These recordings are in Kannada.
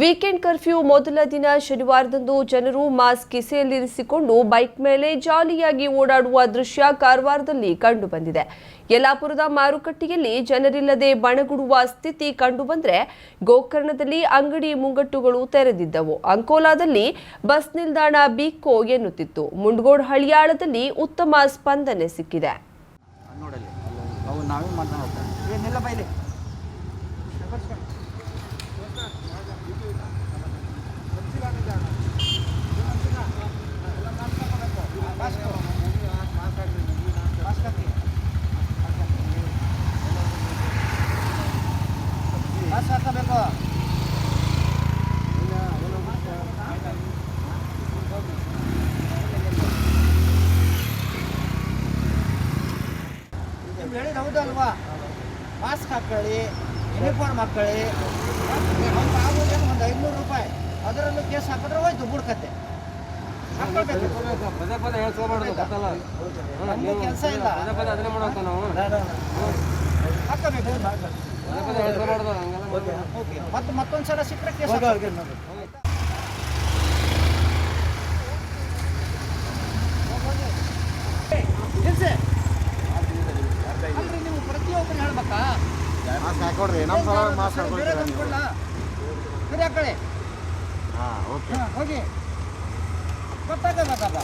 ವೀಕೆಂಡ್ ಕರ್ಫ್ಯೂ ಮೊದಲ ದಿನ ಶನಿವಾರದಂದು ಜನರು ಮಾಸ್ಕ್ ಕಿಸೆಯಲ್ಲಿರಿಸಿಕೊಂಡು ಬೈಕ್ ಮೇಲೆ ಜಾಲಿಯಾಗಿ ಓಡಾಡುವ ದೃಶ್ಯ ಕಾರವಾರದಲ್ಲಿ ಕಂಡುಬಂದಿದೆ. ಯಲ್ಲಾಪುರದ ಮಾರುಕಟ್ಟೆಯಲ್ಲಿ ಜನರಿಲ್ಲದೆ ಬಣಗುಡುವ ಸ್ಥಿತಿ ಕಂಡುಬಂದರೆ ಗೋಕರ್ಣದಲ್ಲಿ ಅಂಗಡಿ ಮುಂಗಟ್ಟುಗಳು ತೆರೆದಿದ್ದವು. ಅಂಕೋಲಾದಲ್ಲಿ ಬಸ್ ನಿಲ್ದಾಣ ಬೀಕೋ ಎನ್ನುತ್ತಿತ್ತು. ಮುಂಡಗೋಡ್ ಹಳಿಯಾಳದಲ್ಲಿ ಉತ್ತಮ ಸ್ಪಂದನೆ ಸಿಕ್ಕಿದೆ. ಹೌದಲ್ವಾ? ಮಾಸ್ಕ್ ಹಾಕೊಳ್ಳಿ ಯೂನಿಫಾರ್ಮ್ ಹಾಕೊಳ್ಳಿ. ಆಗೋದೇನು ಒಂದು ಐದುನೂರು ರೂಪಾಯಿ. ಅದರಲ್ಲೂ ಕೇಸ್ ಹಾಕಿದ್ರೆ ಹೋಯ್ತು ಬುಡ್ಕತ್ತೆ ಪದೇ ಪದೇ ಹೇಳ್ಸ್ಕೊಬಾರ್ದು ಗೊತ್ತಲ್ಲ ನಮ್ಗೂ ಕೆಲಸ ಇಲ್ಲ. ಪದೇ ಪದೇ ಅದನ್ನೇ ಮಾಡೋಕೆ ನಾವು ಹಾಕಬೇಕು ಪದೇ ಪದೇ ಹೇಳ್ಸ್ಕೊಬಾರ್ದು ಹಂಗೆಲ್ಲ ಓಕೆ ಮತ್ತೆ ಮತ್ತೊಂದು ಸಲ ಸಿಕ್ಕರೆ ಕೇಸ್ ಮಾಸ್ಕ್ ಹಾಕೊಡ್ರಿ ನಮ್ಮ ಸಲ ಮಾಸ್ಕ್ ಬೇರೆ ಹಾಕೊಳ್ತೀರಾ ಬಂದು ನೀವು? ಕೊಡ್ಲಾ? ಸರಿ ಹಾಕೊಳ್ಳಿ. ಹಾಂ ಓಕೆ. ಹಾಂ ಹೋಗಿ. ಗೊತ್ತಾಗಬೇಕಪ್ಪ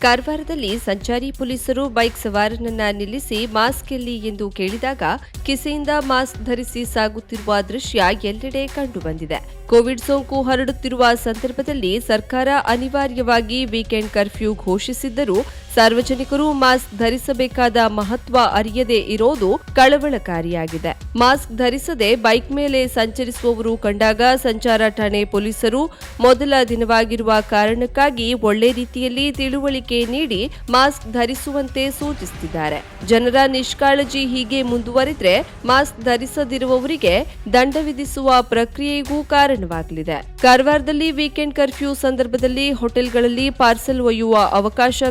ಕಾರವಾರದಲ್ಲಿ ಸಂಚಾರಿ ಪೊಲೀಸರು ಬೈಕ್ ಸವಾರನನ್ನ ನಿಲ್ಲಿಸಿ ಮಾಸ್ಕ್ ಎಲ್ಲಿ ಎಂದು ಕೇಳಿದಾಗ ಕಿಸೆಯಿಂದ ಮಾಸ್ಕ್ ಧರಿಸಿ ಸಾಗುತ್ತಿರುವ ದೃಶ್ಯ ಎಲ್ಲೆಡೆ ಕಂಡುಬಂದಿದೆ ಕೋವಿಡ್ ಸೋಂಕು ಹರಡುತ್ತಿರುವ ಸಂದರ್ಭದಲ್ಲಿ ಸರ್ಕಾರ ಅನಿವಾರ್ಯವಾಗಿ ವೀಕೆಂಡ್ ಕರ್ಫ್ಯೂ ಘೋಷಿಸಿದ್ದರೂ ಸಾರ್ವಜನಿಕರು ಮಾಸ್ಕ್ ಧರಿಸಬೇಕಾದ ಮಹತ್ವ ಅರಿಯದೇ ಇರೋದು ಕಳವಳಕಾರಿಯಾಗಿದೆ. ಮಾಸ್ಕ್ ಧರಿಸದೆ ಬೈಕ್ ಮೇಲೆ ಸಂಚರಿಸುವವರು ಕಂಡಾಗ ಸಂಚಾರ ಠಾಣೆ ಪೊಲೀಸರು ಮೊದಲ ದಿನವಾಗಿರುವ ಕಾರಣಕ್ಕಾಗಿ ಒಳ್ಳೆ ರೀತಿಯಲ್ಲಿ ತಿಳುವಳಿಕೆ ನೀಡಿ ಮಾಸ್ಕ್ ಧರಿಸುವಂತೆ ಸೂಚಿಸುತ್ತಿದ್ದಾರೆ. ಜನರ ನಿಷ್ಕಾಳಜಿ ಹೀಗೆ ಮುಂದುವರಿದ್ರೆ ಮಾಸ್ಕ್ ಧರಿಸದಿರುವವರಿಗೆ ದಂಡ ವಿಧಿಸುವ ಪ್ರಕ್ರಿಯೆಗೂ ಕಾರಣವಾಗಲಿದೆ. ಕಾರವಾರದಲ್ಲಿ ವೀಕೆಂಡ್ ಕರ್ಫ್ಯೂ ಸಂದರ್ಭದಲ್ಲಿ ಹೋಟೆಲ್ಗಳಲ್ಲಿ ಪಾರ್ಸೆಲ್ ಒಯ್ಯುವ ಅವಕಾಶ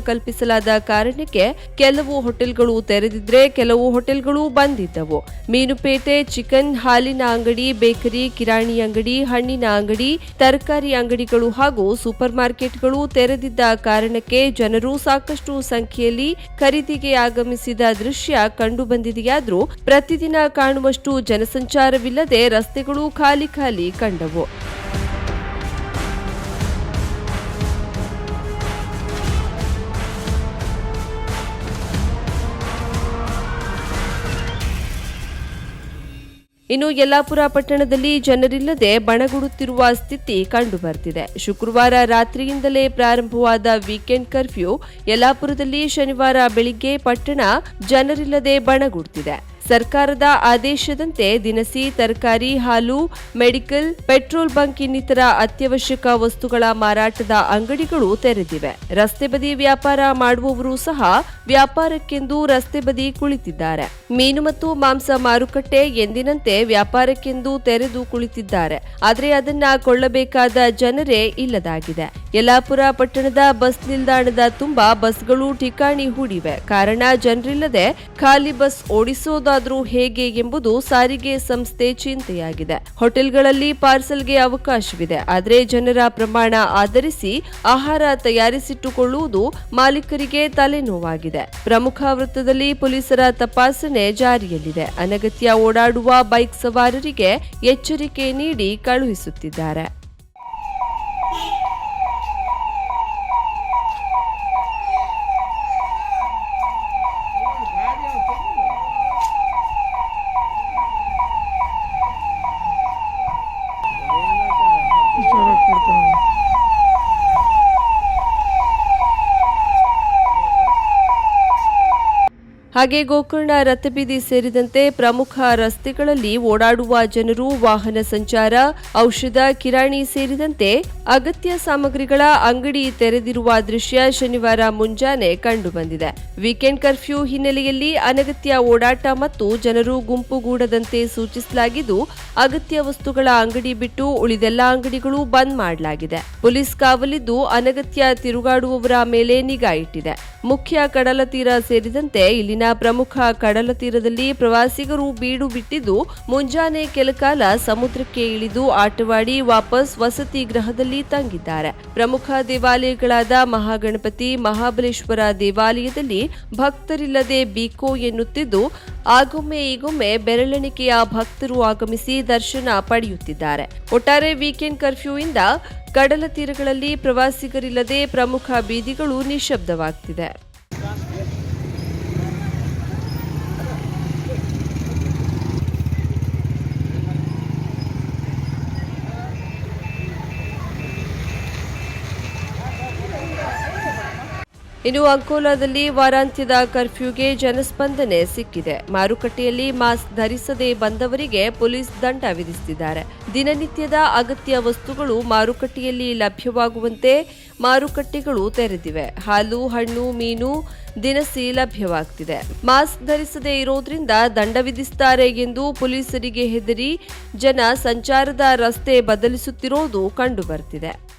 ಕಲ್ಪಿಸಲಾದ ಕಾರಣಕ್ಕೆ ಕೆಲವು ಹೋಟೆಲ್ಗಳು ತೆರೆದಿದ್ರೆ ಕೆಲವು ಹೋಟೆಲ್ಗಳು ಬಂದಿದ್ದವು. ಮೀನುಪೇಟೆ, ಚಿಕನ್, ಹಾಲಿನ ಅಂಗಡಿ, ಬೇಕರಿ, ಕಿರಾಣಿ ಅಂಗಡಿ, ಹಣ್ಣಿನ ಅಂಗಡಿ, ತರಕಾರಿ ಅಂಗಡಿಗಳು ಹಾಗೂ ಸೂಪರ್ ಮಾರ್ಕೆಟ್ಗಳು ತೆರೆದಿದ್ದ ಕಾರಣಕ್ಕೆ ಜನರು ಸಾಕಷ್ಟು ಸಂಖ್ಯೆಯಲ್ಲಿ ಖರೀದಿಗೆ ಆಗಮಿಸಿದ ದೃಶ್ಯ ಕಂಡುಬಂದಿದೆಯಾದರೂ ಪ್ರತಿದಿನ ಕಾಣುವಷ್ಟು ಜನಸಂಚಾರವಿಲ್ಲದೆ ರಸ್ತೆಗಳು ಖಾಲಿ ಖಾಲಿ ಕಂಡವು. ಇನ್ನು ಯಲ್ಲಾಪುರ ಪಟ್ಟಣದಲ್ಲಿ ಜನರಿಲ್ಲದೆ ಬಣಗುಡುತ್ತಿರುವ ಸ್ಥಿತಿ ಕಂಡುಬರ್ತಿದೆ. ಶುಕ್ರವಾರ ರಾತ್ರಿಯಿಂದಲೇ ಪ್ರಾರಂಭವಾದ ವೀಕೆಂಡ್ ಕರ್ಫ್ಯೂ ಯಲ್ಲಾಪುರದಲ್ಲಿ ಶನಿವಾರ ಬೆಳಿಗ್ಗೆ ಪಟ್ಟಣ ಜನರಿಲ್ಲದೆ ಬಣಗುಡುತ್ತಿದೆ ಸರ್ಕಾರದ ಆದೇಶದಂತೆ ದಿನಸಿ ತರಕಾರಿ, ಹಾಲು, ಮೆಡಿಕಲ್, ಪೆಟ್ರೋಲ್ ಬಂಕ್ ಇನ್ನಿತರ ಅತ್ಯವಶ್ಯಕ ವಸ್ತುಗಳ ಮಾರಾಟದ ಅಂಗಡಿಗಳು ತೆರೆದಿವೆ. ರಸ್ತೆ ಬದಿ ವ್ಯಾಪಾರ ಮಾಡುವವರು ಸಹ ವ್ಯಾಪಾರಕ್ಕೆಂದು ರಸ್ತೆ ಬದಿ ಕುಳಿತಿದ್ದಾರೆ. ಮೀನು ಮತ್ತು ಮಾಂಸ ಮಾರುಕಟ್ಟೆ ಎಂದಿನಂತೆ ವ್ಯಾಪಾರಕ್ಕೆಂದು ತೆರೆದು ಕುಳಿತಿದ್ದಾರೆ. ಆದರೆ ಅದನ್ನ ಕೊಳ್ಳಬೇಕಾದ ಜನರೇ ಇಲ್ಲದಾಗಿದೆ. ಯಲ್ಲಾಪುರ ಪಟ್ಟಣದ ಬಸ್ ನಿಲ್ದಾಣದ ತುಂಬಾ ಬಸ್ಗಳು ಠಿಕಾಣಿ ಹೂಡಿವೆ. ಕಾರಣ ಜನರಿಲ್ಲದೆ ಖಾಲಿ ಬಸ್ ಓಡಿಸೋದಾದ್ರೂ ಹೇಗೆ ಎಂಬುದು ಸಾರಿಗೆ ಸಂಸ್ಥೆ ಚಿಂತೆಯಾಗಿದೆ. ಹೋಟೆಲ್ಗಳಲ್ಲಿ ಪಾರ್ಸಲ್ಗೆ ಅವಕಾಶವಿದೆ. ಆದರೆ ಜನರ ಪ್ರಮಾಣ ಆಧರಿಸಿ ಆಹಾರ ತಯಾರಿಸಿಟ್ಟುಕೊಳ್ಳುವುದು ಮಾಲೀಕರಿಗೆ ತಲೆನೋವಾಗಿದೆ. ಪ್ರಮುಖ ವೃತ್ತದಲ್ಲಿ ಪೊಲೀಸರ ತಪಾಸಣೆ ಜಾರಿಯಲ್ಲಿದೆ. ಅನಗತ್ಯ ಓಡಾಡುವ ಬೈಕ್ ಸವಾರರಿಗೆ ಎಚ್ಚರಿಕೆ ನೀಡಿ ಕಳುಹಿಸುತ್ತಿದ್ದಾರೆ. ಹಾಗೆ ಗೋಕರ್ಣ ರಥಬೀದಿ ಸೇರಿದಂತೆ ಪ್ರಮುಖ ರಸ್ತೆಗಳಲ್ಲಿ ಓಡಾಡುವ ಜನರು, ವಾಹನ ಸಂಚಾರ, ಔಷಧ, ಕಿರಾಣಿ ಸೇರಿದಂತೆ ಅಗತ್ಯ ಸಾಮಗ್ರಿಗಳ ಅಂಗಡಿ ತೆರೆದಿರುವ ದೃಶ್ಯ ಶನಿವಾರ ಮುಂಜಾನೆ ಕಂಡುಬಂದಿದೆ. ವೀಕೆಂಡ್ ಕರ್ಫ್ಯೂ ಹಿನ್ನೆಲೆಯಲ್ಲಿ ಅನಗತ್ಯ ಓಡಾಟ ಮತ್ತು ಜನರು ಗುಂಪುಗೂಡದಂತೆ ಸೂಚಿಸಲಾಗಿದ್ದು, ಅಗತ್ಯ ವಸ್ತುಗಳ ಅಂಗಡಿ ಬಿಟ್ಟು ಉಳಿದೆಲ್ಲ ಅಂಗಡಿಗಳು ಬಂದ್ ಮಾಡಲಾಗಿದೆ. ಪೊಲೀಸ್ ಕಾವಲಿದ್ದು ಅನಗತ್ಯ ತಿರುಗಾಡುವವರ ಮೇಲೆ ನಿಗಾ ಇಟ್ಟಿದೆ. ಮುಖ್ಯ ಕಡಲ ತೀರ ಸೇರಿದಂತೆ ಇಲ್ಲಿನ ಪ್ರಮುಖ ಕಡಲ ತೀರದಲ್ಲಿ ಪ್ರವಾಸಿಗರು ಬೀಡು ಬಿಟ್ಟಿದ್ದು, ಮುಂಜಾನೆ ಕೆಲಕಾಲ ಸಮುದ್ರಕ್ಕೆ ಇಳಿದು ಆಟವಾಡಿ ವಾಪಸ್ ವಸತಿ ಗೃಹದಲ್ಲಿ ತಂಗಿದ್ದಾರೆ. ಪ್ರಮುಖ ದೇವಾಲಯಗಳಾದ ಮಹಾಗಣಪತಿ, ಮಹಾಬಲೇಶ್ವರ ದೇವಾಲಯದಲ್ಲಿ ಭಕ್ತರಿಲ್ಲದೆ ಬೀಕೋ ಎನ್ನುತ್ತಿದ್ದು, ಆಗೊಮ್ಮೆ ಈಗೊಮ್ಮೆ ಬೆರಳೆಣಿಕೆಯ ಭಕ್ತರು ಆಗಮಿಸಿ ದರ್ಶನ ಪಡೆಯುತ್ತಿದ್ದಾರೆ. ಒಟ್ಟಾರೆ ವೀಕೆಂಡ್ ಕರ್ಫ್ಯೂಯಿಂದ ಕಡಲ ತೀರಗಳಲ್ಲಿ ಪ್ರವಾಸಿಗರಿಲ್ಲದೆ ಪ್ರಮುಖ ಬೀದಿಗಳು ನಿಶ್ಶಬ್ದವಾಗ್ತಿದೆ. ಇನ್ನು ಅಂಕೋಲಾದಲ್ಲಿ ವಾರಾಂತ್ಯದ ಕರ್ಫ್ಯೂಗೆ ಜನಸ್ಪಂದನೆ ಸಿಕ್ಕಿದೆ. ಮಾರುಕಟ್ಟೆಯಲ್ಲಿ ಮಾಸ್ಕ್ ಧರಿಸದೆ ಬಂದವರಿಗೆ ಪೊಲೀಸ್ ದಂಡ ವಿಧಿಸುತ್ತಿದ್ದಾರೆ. ದಿನನಿತ್ಯದ ಅಗತ್ಯ ವಸ್ತುಗಳು ಮಾರುಕಟ್ಟೆಯಲ್ಲಿ ಲಭ್ಯವಾಗುವಂತೆ ಮಾರುಕಟ್ಟೆಗಳು ತೆರೆದಿವೆ. ಹಾಲು, ಹಣ್ಣು, ಮೀನು ದಿನಸಿ ಲಭ್ಯವಾಗ್ತಿದೆ. ಮಾಸ್ಕ್ ಧರಿಸದೇ ಇರೋದ್ರಿಂದ ದಂಡ ವಿಧಿಸುತ್ತಾರೆ ಎಂದು ಪೊಲೀಸರಿಗೆ ಹೆದರಿ ಜನ ಸಂಚಾರದ ರಸ್ತೆ ಬದಲಿಸುತ್ತಿರುವುದು ಕಂಡುಬರ್ತಿದೆ.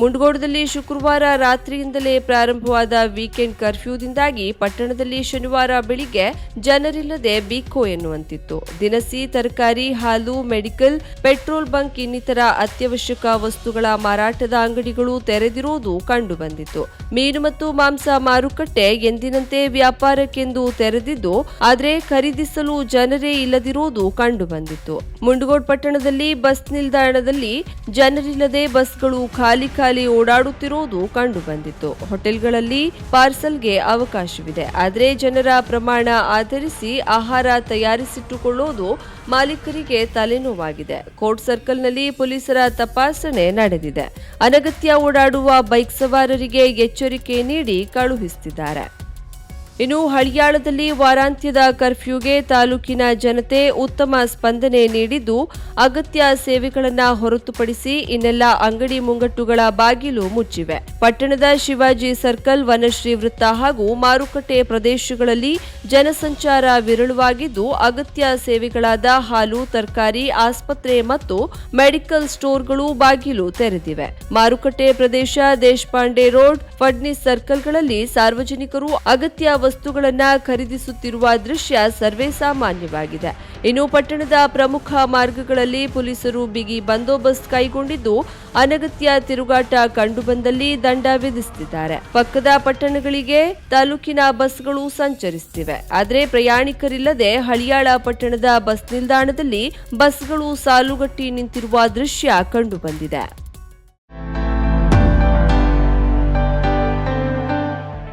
ಮುಂಡಗೋಡದಲ್ಲಿ ಶುಕ್ರವಾರ ರಾತ್ರಿಯಿಂದಲೇ ಪ್ರಾರಂಭವಾದ ವೀಕೆಂಡ್ ಕರ್ಫ್ಯೂದಿಂದಾಗಿ ಪಟ್ಟಣದಲ್ಲಿ ಶನಿವಾರ ಬೆಳಿಗ್ಗೆ ಜನರಿಲ್ಲದೆ ಬೀಕೋ ಎನ್ನುವಂತಿತ್ತು. ದಿನಸಿ, ತರಕಾರಿ, ಹಾಲು, ಮೆಡಿಕಲ್, ಪೆಟ್ರೋಲ್ ಬಂಕ್ ಇನ್ನಿತರ ಅತ್ಯವಶ್ಯಕ ವಸ್ತುಗಳ ಮಾರಾಟದ ಅಂಗಡಿಗಳು ತೆರೆದಿರುವುದು ಕಂಡುಬಂದಿತ್ತು. ಮೀನು ಮತ್ತು ಮಾಂಸ ಮಾರುಕಟ್ಟೆ ಎಂದಿನಂತೆ ವ್ಯಾಪಾರಕ್ಕೆಂದು ತೆರೆದಿದ್ದು, ಆದರೆ ಖರೀದಿಸಲು ಜನರೇ ಇಲ್ಲದಿರುವುದು ಕಂಡುಬಂದಿತ್ತು. ಮುಂಡಗೋಡ್ ಪಟ್ಟಣದಲ್ಲಿ ಬಸ್ ನಿಲ್ದಾಣದಲ್ಲಿ ಜನರಿಲ್ಲದೆ ಬಸ್ಗಳು ಖಾಲಿ ಓಡಾಡುತ್ತಿರುವುದು ಕಂಡುಬಂದಿತ್ತು. ಹೋಟೆಲ್ಗಳಲ್ಲಿ ಪಾರ್ಸಲ್ಗೆ ಅವಕಾಶವಿದೆ. ಆದರೆ ಜನರ ಪ್ರಮಾಣ ಆಧರಿಸಿ ಆಹಾರ ತಯಾರಿಸಿಟ್ಟುಕೊಳ್ಳುವುದು ಮಾಲೀಕರಿಗೆ ತಲೆನೋವಾಗಿದೆ. ಕೋರ್ಟ್ ಸರ್ಕಲ್ನಲ್ಲಿ ಪೊಲೀಸರ ತಪಾಸಣೆ ನಡೆದಿದೆ. ಅನಗತ್ಯ ಓಡಾಡುವ ಬೈಕ್ ಸವಾರರಿಗೆ ಎಚ್ಚರಿಕೆ ನೀಡಿ ಕಳುಹಿಸುತ್ತಿದ್ದಾರೆ. ಇನ್ನು ಹಳಿಯಾಳದಲ್ಲಿ ವಾರಾಂತ್ಯದ ಕರ್ಫ್ಯೂಗೆ ತಾಲೂಕಿನ ಜನತೆ ಉತ್ತಮ ಸ್ಪಂದನೆ ನೀಡಿದ್ದು ಅಗತ್ಯ ಸೇವೆಗಳನ್ನು ಹೊರತುಪಡಿಸಿ ಇನ್ನೆಲ್ಲ ಅಂಗಡಿ ಮುಂಗಟ್ಟುಗಳ ಬಾಗಿಲು ಮುಚ್ಚಿವೆ. ಪಟ್ಟಣದ ಶಿವಾಜಿ ಸರ್ಕಲ್, ವನಶ್ರೀ ವೃತ್ತ ಹಾಗೂ ಮಾರುಕಟ್ಟೆ ಪ್ರದೇಶಗಳಲ್ಲಿ ಜನಸಂಚಾರ ವಿರಳವಾಗಿದ್ದು ಅಗತ್ಯ ಸೇವೆಗಳಾದ ಹಾಲು, ತರಕಾರಿ, ಆಸ್ಪತ್ರೆ ಮತ್ತು ಮೆಡಿಕಲ್ ಸ್ಟೋರ್ಗಳು ಬಾಗಿಲು ತೆರೆದಿವೆ. ಮಾರುಕಟ್ಟೆ ಪ್ರದೇಶ ದೇಶಪಾಂಡೆ ರೋಡ್ ಫಡ್ನಿಸ್ ಸರ್ಕಲ್ಗಳಲ್ಲಿ ಸಾರ್ವಜನಿಕರು ಅಗತ್ಯ ವಸ್ತುಗಳನ್ನ ಖರೀದಿಸುತ್ತಿರುವ ದೃಶ್ಯ ಸರ್ವೇ ಸಾಮಾನ್ಯವಾಗಿದೆ. ಇನ್ನು ಪಟ್ಟಣದ ಪ್ರಮುಖ ಮಾರ್ಗಗಳಲ್ಲಿ ಪೊಲೀಸರು ಬಿಗಿ ಬಂದೋಬಸ್ತ್ ಕೈಗೊಂಡಿದ್ದು, ಅನಗತ್ಯ ತಿರುಗಾಟ ಕಂಡುಬಂದಲ್ಲಿ ದಂಡ ವಿಧಿಸುತ್ತಿದ್ದಾರೆ. ಪಕ್ಕದ ಪಟ್ಟಣಗಳಿಗೆ ತಾಲೂಕಿನ ಬಸ್ಗಳು ಸಂಚರಿಸುತ್ತಿವೆ. ಆದರೆ ಪ್ರಯಾಣಿಕರಿಲ್ಲದೆ ಹಳಿಯಾಳ ಪಟ್ಟಣದ ಬಸ್ ನಿಲ್ದಾಣದಲ್ಲಿ ಬಸ್ಗಳು ಸಾಲುಗಟ್ಟಿ ನಿಂತಿರುವ ದೃಶ್ಯ ಕಂಡುಬಂದಿದೆ.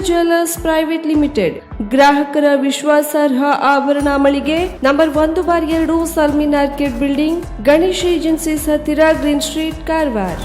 ಜ್ಯುವೆಲ್ಲರ್ಸ್ ಪ್ರೈವೇಟ್ ಲಿಮಿಟೆಡ್ ಗ್ರಾಹಕರ ವಿಶ್ವಾಸಾರ್ಹ ಆಭರಣ ಮಳಿಗೆ ನಂಬರ್ ಒಂದು ಬಾರ್ ಎರಡು Salmin Orchid building Ganesh Agencies ಹತ್ತಿರ ಗ್ರೀನ್ ಸ್ಟ್ರೀಟ್ ಕಾರವಾರ್